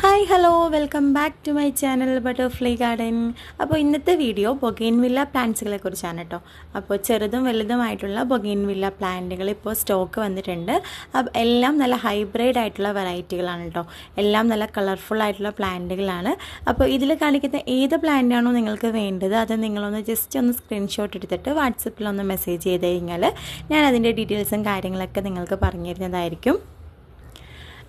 Hi hello welcome back to my channel butterfly garden അപ്പോൾ ഇന്നത്തെ video ബൊഗെയിൻവില്ല പ്ലാന്റ്സുകളെ കുറിച്ചാണ് കേട്ടോ അപ്പോൾ ചെറുതും വലുതുമായിട്ടുള്ള ബൊഗെയിൻവില്ല പ്ലാന്റുകൾ ഇപ്പോൾ സ്റ്റോക്ക് വന്നിട്ടുണ്ട്. എല്ലാം നല്ല ഹൈബ്രിഡ് ആയിട്ടുള്ള വെറൈറ്റികളാണ് കേട്ടോ എല്ലാം നല്ല കളർഫുൾ ആയിട്ടുള്ള പ്ലാന്റുകളാണ് അപ്പോൾ ഇതിൽ കാണിക്കുന്ന ഏത് പ്ലാന്റാണോ നിങ്ങൾക്ക് വേണ്ടത് അത് നിങ്ങളൊന്ന് ജസ്റ്റ് ഒന്ന് സ്ക്രീൻഷോട്ട് എടുത്തിട്ട് വാട്സപ്പിൽ ഒന്ന് മെസ്സേജ് ചെയ്ത് കഴിഞ്ഞാൽ ഞാൻ അതിന്റെ ഡീറ്റെയിൽസും കാര്യങ്ങളൊക്കെ നിങ്ങൾക്ക് പറഞ്ഞു തരുന്നതായിരിക്കും.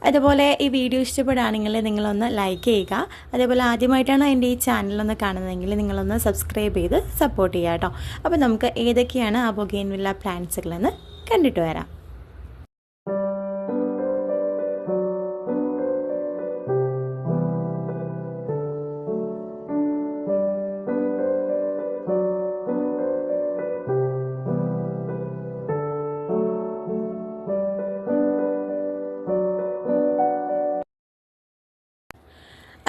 അതുപോലെ ഈ വീഡിയോ ഇഷ്ടപ്പെടുകയാണെങ്കിൽ നിങ്ങളൊന്ന് ലൈക്ക് ചെയ്യുക. അതേപോലെ ആദ്യമായിട്ടാണ് എന്റെ ഈ ചാനലൊന്ന് കാണുന്നതെങ്കിൽ നിങ്ങളൊന്ന് സബ്സ്ക്രൈബ് ചെയ്ത് സപ്പോർട്ട് ചെയ്യുക കേട്ടോ. അപ്പോൾ നമുക്ക് ഏതൊക്കെയാണ് ആ ബൊഗെയിൻവില്ല പ്ലാന്റ്സുകളെന്ന് കണ്ടിട്ട് വരാം.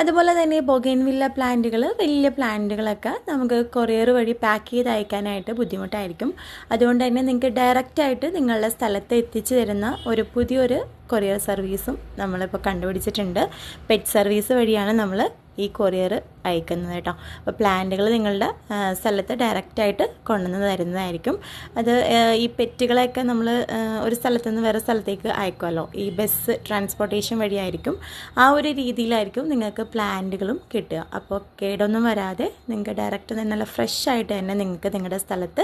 അതുപോലെ തന്നെ ബൊഗൈൻവില്ല പ്ലാന്റുകൾ വലിയ പ്ലാന്റുകളൊക്കെ നമുക്ക് കൊറിയർ വഴി പാക്ക് ചെയ്ത് അയക്കാനായിട്ട് ബുദ്ധിമുട്ടായിരിക്കും. അതുകൊണ്ട് തന്നെ നിങ്ങൾക്ക് ഡയറക്റ്റായിട്ട് നിങ്ങളുടെ സ്ഥലത്ത് എത്തിച്ചു തരുന്ന ഒരു പുതിയൊരു കൊറിയർ സർവീസും നമ്മളിപ്പോൾ കണ്ടുപിടിച്ചിട്ടുണ്ട്. പെറ്റ് സർവീസ് വഴിയാണ് നമ്മൾ ഈ കൊറിയർ അയക്കുന്നത് കേട്ടോ. അപ്പോൾ പ്ലാന്റുകൾ നിങ്ങളുടെ സ്ഥലത്ത് ഡയറക്റ്റായിട്ട് കൊണ്ടുവന്ന് തരുന്നതായിരിക്കും. അത് ഈ പെറ്റുകളെയൊക്കെ നമ്മൾ ഒരു സ്ഥലത്ത് നിന്ന് വേറെ സ്ഥലത്തേക്ക് അയക്കുമല്ലോ ഈ ബസ് ട്രാൻസ്പോർട്ടേഷൻ വഴിയായിരിക്കും. ആ ഒരു രീതിയിലായിരിക്കും നിങ്ങൾക്ക് പ്ലാന്റുകളും കിട്ടുക. അപ്പോൾ കേടൊന്നും വരാതെ നിങ്ങൾക്ക് ഡയറക്റ്റ് നല്ല ഫ്രഷ് ആയിട്ട് തന്നെ നിങ്ങൾക്ക് നിങ്ങളുടെ സ്ഥലത്ത്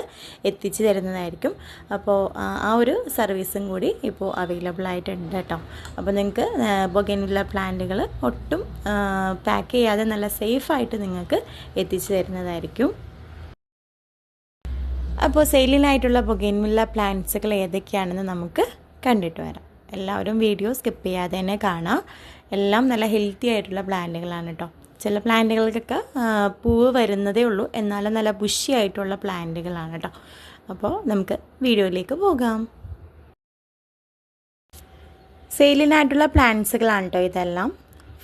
എത്തിച്ചു തരുന്നതായിരിക്കും. അപ്പോൾ ആ ഒരു സർവീസും കൂടി ഇപ്പോൾ അവൈലബിൾ ആയിട്ടുണ്ട് കേട്ടോ. അപ്പോൾ നിങ്ങൾക്ക് ബൊഗേനുള്ള പ്ലാന്റുകൾ ഒട്ടും പാക്ക് ചെയ്യാതെ നല്ല സേഫായിട്ട് നിങ്ങൾക്ക് എത്തിച്ചു തരുന്നതായിരിക്കും. അപ്പോൾ സെയിലിനായിട്ടുള്ള ബൊഗൻവില്ല പ്ലാന്റ്സുകൾ ഏതൊക്കെയാണെന്ന് നമുക്ക് കണ്ടിട്ട് വരാം. എല്ലാവരും വീഡിയോ സ്കിപ്പ് ചെയ്യാതെ തന്നെ കാണാം. എല്ലാം നല്ല ഹെൽത്തി ആയിട്ടുള്ള പ്ലാന്റുകളാണ് കേട്ടോ. ചില പ്ലാന്റുകൾക്കൊക്കെ പൂവ് വരുന്നതേ ഉള്ളൂ. എന്നാലും നല്ല ബുഷി ആയിട്ടുള്ള പ്ലാന്റുകളാണ് കേട്ടോ. അപ്പോൾ നമുക്ക് വീഡിയോയിലേക്ക് പോകാം. സെയിലിനായിട്ടുള്ള പ്ലാന്റ്സുകളാണ് കേട്ടോ ഇതെല്ലാം.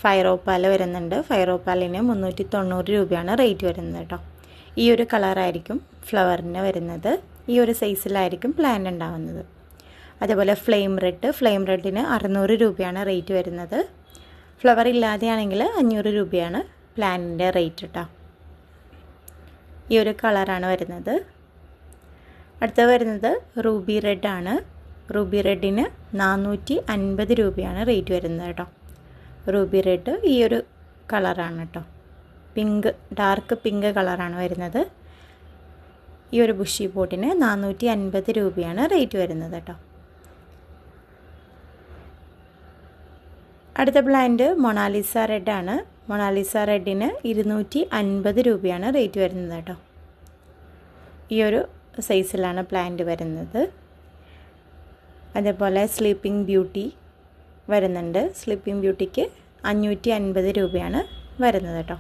ഫൈറോപ്പാൽ വരുന്നുണ്ട്. ഫൈറോപ്പാലിന് മുന്നൂറ്റി തൊണ്ണൂറ് രൂപയാണ് റേറ്റ് വരുന്നത് കേട്ടോ ഈ ഒരു കളറായിരിക്കും ഫ്ലവറിന് വരുന്നത്. ഈ ഒരു സൈസിലായിരിക്കും പ്ലാന്റ് ഉണ്ടാവുന്നത്. അതേപോലെ ഫ്ലെയിം റെഡ് ഫ്ലെയിം റെഡിന് അറുന്നൂറ് രൂപയാണ് റേറ്റ് വരുന്നത്. ഫ്ലവർ ഇല്ലാതെയാണെങ്കിൽ അഞ്ഞൂറ് രൂപയാണ് പ്ലാന്റിന്റെ റേറ്റ് കേട്ടോ ഈ ഒരു കളറാണ് വരുന്നത്. അടുത്ത വരുന്നത് റൂബി റെഡ് ആണ്. റൂബി റെഡിന് നാനൂറ്റി അൻപത് രൂപയാണ് റേറ്റ് വരുന്നത് കേട്ടോ റൂബി റെഡ് ഈ ഒരു കളറാണ് കേട്ടോ പിങ്ക് ഡാർക്ക് പിങ്ക് കളറാണ് വരുന്നത്. ഈ ഒരു ബുഷി പോട്ടിന് നാനൂറ്റി അൻപത് രൂപയാണ് റേറ്റ് വരുന്നത് കേട്ടോ അടുത്ത പ്ലാന്റ് മൊണാലിസ റെഡാണ് മൊണാലിസ റെഡിന് ഇരുന്നൂറ്റി അൻപത് രൂപയാണ് റേറ്റ് വരുന്നത് കേട്ടോ ഈ ഒരു സൈസിലാണ് പ്ലാന്റ് വരുന്നത്. അതേപോലെ സ്ലീപ്പിംഗ് ബ്യൂട്ടി വരുന്നുണ്ട്. സ്ലിപ്പിംഗ് ബ്യൂട്ടിക്ക് അഞ്ഞൂറ്റി അൻപത് രൂപയാണ് വരുന്നത് കേട്ടോ.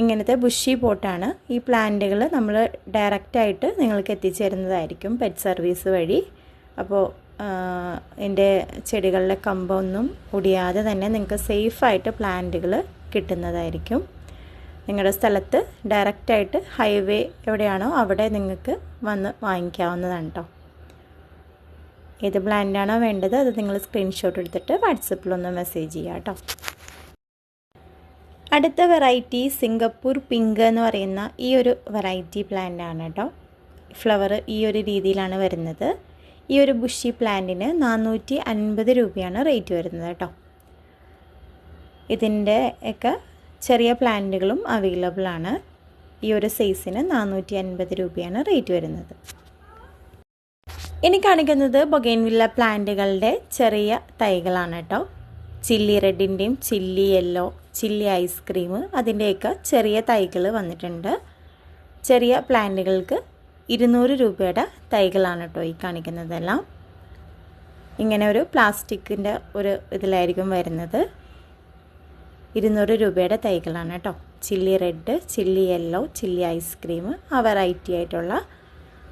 ഇങ്ങനത്തെ ബുഷി പോട്ടാണ് ഈ പ്ലാന്റുകൾ നമ്മൾ ഡയറക്റ്റായിട്ട് നിങ്ങൾക്ക് എത്തിച്ചേരുന്നതായിരിക്കും പെറ്റ് സർവീസ് വഴി. അപ്പോൾ എന്റെ ചെടികളിലെ കമ്പൊന്നും ഒടിയാതെ തന്നെ നിങ്ങൾക്ക് സേഫായിട്ട് പ്ലാന്റുകൾ കിട്ടുന്നതായിരിക്കും. നിങ്ങളുടെ സ്ഥലത്ത് ഡയറക്റ്റായിട്ട് ഹൈവേ എവിടെയാണോ അവിടെ നിങ്ങൾക്ക് വന്ന് വാങ്ങിക്കാവുന്നതാണ് കേട്ടോ. ഏത് പ്ലാന്റാണോ വേണ്ടത് അത് നിങ്ങൾ സ്ക്രീൻഷോട്ട് എടുത്തിട്ട് വാട്സപ്പിലൊന്ന് മെസ്സേജ് ചെയ്യുക കേട്ടോ അടുത്ത വെറൈറ്റി സിംഗപ്പൂർ പിങ്ക് എന്ന് പറയുന്ന ഈ ഒരു വെറൈറ്റി പ്ലാന്റ് ആണ് കേട്ടോ ഫ്ലവർ ഈ ഒരു രീതിയിലാണ് വരുന്നത്. ഈ ഒരു ബുഷി പ്ലാന്റിന് നാനൂറ്റി അൻപത് രൂപയാണ് റേറ്റ് വരുന്നത് കേട്ടോ ഇതിന്റെ ഒക്കെ ചെറിയ പ്ലാന്റുകളും അവൈലബിൾ ആണ്. ഈ ഒരു സൈസിന് നാനൂറ്റി അൻപത് രൂപയാണ് റേറ്റ് വരുന്നത്. ഇനി കാണിക്കുന്നത് ബൊഗൈൻവില്ല പ്ലാന്റുകളുടെ ചെറിയ തൈകളാണ് കേട്ടോ. Chilli റെഡിന്റെയും chilli yellow chilli ice cream അതിന്റെയൊക്കെ ചെറിയ തൈകൾ വന്നിട്ടുണ്ട്. ചെറിയ പ്ലാന്റുകൾക്ക് ഇരുന്നൂറ് രൂപയുടെ തൈകളാണ് കേട്ടോ ഈ കാണിക്കുന്നതെല്ലാം. ഇങ്ങനെ ഒരു പ്ലാസ്റ്റിക്കിന്റെ ഒരു ഇതിലായിരിക്കും വരുന്നത്. ഇരുന്നൂറ് രൂപയുടെ തൈകളാണ് കേട്ടോ. Chilli red chilli yellow chilli ice cream ആ വെറൈറ്റി ആയിട്ടുള്ള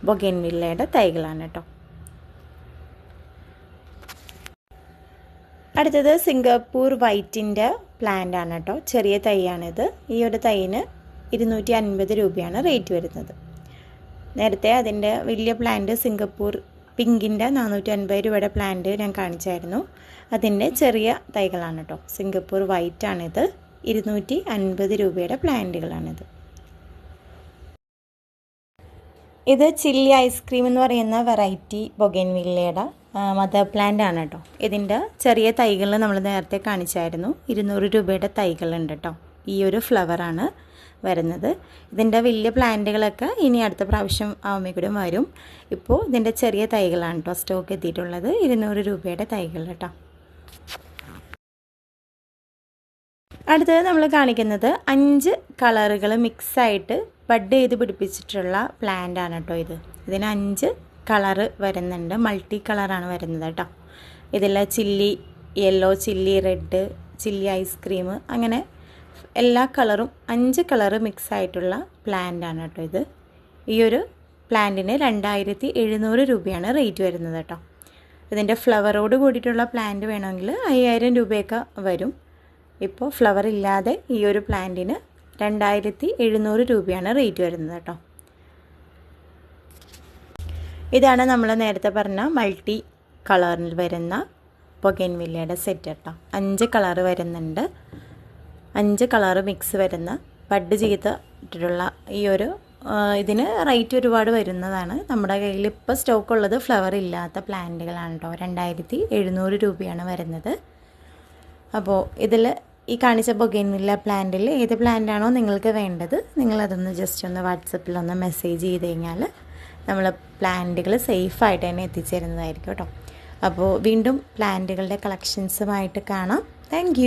ബൊഗൻവില്ലയുടെ തൈകളാണ് കേട്ടോ. അടുത്തത് സിംഗപ്പൂർ വൈറ്റിന്റെ പ്ലാന്റ് ആണ് കേട്ടോ. ചെറിയ തൈയാണിത്. ഈ ഒരു തൈന് ഇരുന്നൂറ്റി അൻപത് രൂപയാണ് റേറ്റ് വരുന്നത്. നേരത്തെ അതിന്റെ വലിയ പ്ലാന്റ് സിംഗപ്പൂർ പിങ്കിന്റെ നാനൂറ്റി അൻപത് രൂപയുടെ പ്ലാന്റ് ഞാൻ കാണിച്ചായിരുന്നു. അതിന്റെ ചെറിയ തൈകളാണ് കേട്ടോ. സിംഗപ്പൂർ വൈറ്റ് ആണിത് ഇരുന്നൂറ്റി അൻപത് രൂപയുടെ പ്ലാന്റുകളാണിത്. ഇത് ചില്ലി ഐസ്ക്രീം എന്ന് പറയുന്ന വെറൈറ്റി ബൊഗൻവില്ലയുടെ മദർ പ്ലാന്റ് ആണ് കേട്ടോ ഇതിന്റെ ചെറിയ തൈകൾ നമ്മൾ നേരത്തെ കാണിച്ചായിരുന്നു. ഇരുന്നൂറ് രൂപയുടെ തൈകളുണ്ട് കേട്ടോ ഈ ഒരു ഫ്ലവറാണ് വരുന്നത്. ഇതിന്റെ വലിയ പ്ലാന്റുകളൊക്കെ ഇനി അടുത്ത പ്രാവശ്യം ആവുമ്പോഴേക്കും വരും. ഇപ്പോൾ ഇതിന്റെ ചെറിയ തൈകളാണ് കേട്ടോ സ്റ്റോക്ക് എത്തിയിട്ടുള്ളത്. ഇരുന്നൂറ് രൂപയുടെ തൈകൾ കേട്ടോ അടുത്തത് നമ്മൾ കാണിക്കുന്നത് അഞ്ച് കളറുകൾ മിക്സായിട്ട് ബഡ് ചെയ്ത് പിടിപ്പിച്ചിട്ടുള്ള പ്ലാന്റ് ആണ് കേട്ടോ ഇത്. ഇതിന് അഞ്ച് കളറ് വരുന്നുണ്ട്. മൾട്ടി കളറാണ് വരുന്നത് കേട്ടോ. ഇതിൽ chilli yellow chilli red chilli ice cream അങ്ങനെ എല്ലാ കളറും അഞ്ച് കളറ് മിക്സ് ആയിട്ടുള്ള പ്ലാന്റ് ആണ് കേട്ടോ ഇത്. ഈ ഒരു പ്ലാന്റിന് രണ്ടായിരത്തി എഴുന്നൂറ് രൂപയാണ് റേറ്റ് വരുന്നത് കേട്ടോ. ഇതിന്റെ ഫ്ലവറോട് കൂടിയിട്ടുള്ള പ്ലാന്റ് വേണമെങ്കിൽ അയ്യായിരം രൂപയൊക്കെ വരും. ഇപ്പോൾ ഫ്ലവർ ഇല്ലാതെ ഈ ഒരു പ്ലാന്റിന് രണ്ടായിരത്തി എഴുന്നൂറ് രൂപയാണ് റേറ്റ് വരുന്നത് കേട്ടോ. ഇതാണ് നമ്മൾ നേരത്തെ പറഞ്ഞ മൾട്ടി കളറിൽ വരുന്ന പൊഗൻവില്ലയുടെ സെറ്റ് കേട്ടോ. അഞ്ച് കളറ് വരുന്നുണ്ട്. അഞ്ച് കളറ് മിക്സ് വരുന്ന ബഡ് ചെയ്തിട്ടുള്ള ഈ ഒരു ഇതിന് റേറ്റ് ഒരുപാട് വരുന്നതാണ്. നമ്മുടെ കയ്യിൽ ഇപ്പോൾ സ്റ്റോക്ക് ഉള്ളത് ഫ്ലവർ ഇല്ലാത്ത പ്ലാന്റുകളാണ് കേട്ടോ രണ്ടായിരത്തി എഴുന്നൂറ് രൂപയാണ് വരുന്നത്. അപ്പോൾ ഇതിൽ ഈ കാണിച്ച ബൊഗൈൻവില്ല പ്ലാന്റിൽ ഏത് പ്ലാന്റാണോ നിങ്ങൾക്ക് വേണ്ടത് നിങ്ങളതൊന്ന് ജസ്റ്റ് ഒന്ന് വാട്സപ്പിലൊന്ന് മെസ്സേജ് ചെയ്ത് കഴിഞ്ഞാൽ നമ്മൾ പ്ലാന്റുകൾ സേഫായിട്ട് തന്നെ എത്തിച്ചേരുന്നതായിരിക്കും കേട്ടോ. അപ്പോൾ വീണ്ടും പ്ലാന്റുകളുടെ കളക്ഷൻസുമായിട്ട് കാണാം. താങ്ക്